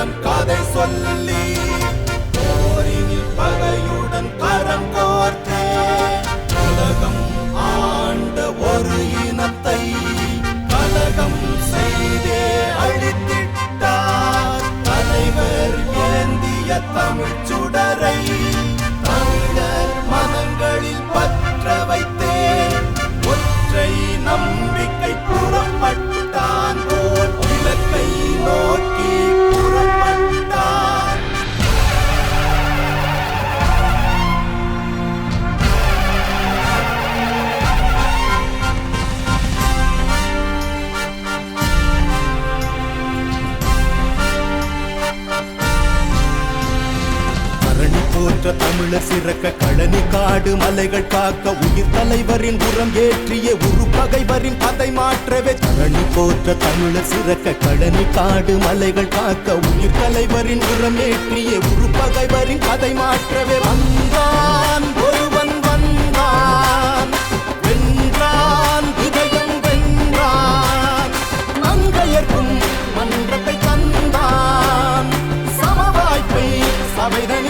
பகைவரிடம் கதை சொல்லி போரினில் பகையுடன் கரம் கோர்த்தே. உலகம் ஆண்ட ஒரு இனத்தை கலகம் செய்தே அழித்திட்டார். தலைவர் ஏந்திய தமிழ் சுடரை போற்ற தமிழர் சிறக்க கழனி காடு மலைகள் காக்க உயிர் தலைவரின் புறம் ஏற்றிய உரு பகைவரின் பதை மாற்றவே. கரணி போற்ற தமிழர் சிறக்க கழனி காடு மலைகள் காக்க உயிர் தலைவரின் புறம் ஏற்றிய உரு பகைவரின் பதை மாற்றவே. வந்தான் ஒருவன் வந்தான் வென்றான் இதயம் வென்றான். மங்கையர்க்கும் மன்றத்தை தந்தான். சமவாய்ப்பை சபைதனில்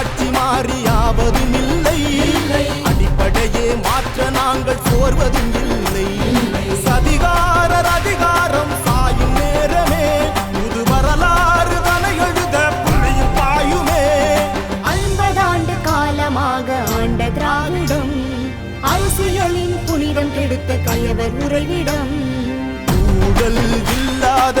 காட்சி மாறி யாவதும் இல்லை. அடிப்படையே மாற்ற நாங்கள் சோர்வதும் இல்லை. சதிகாரர் அதிகாரம் சாயும் நேரமே. புது வரலாறு தனை எழுத புள்ளியும் பாயுமே ஐம்பதாண்டு காலமாக ஆண்ட திராவிடம் அரசியலின் புனிதம் கெடுத்த கயவர் உறைவிடம். ஊழல் இல்லாத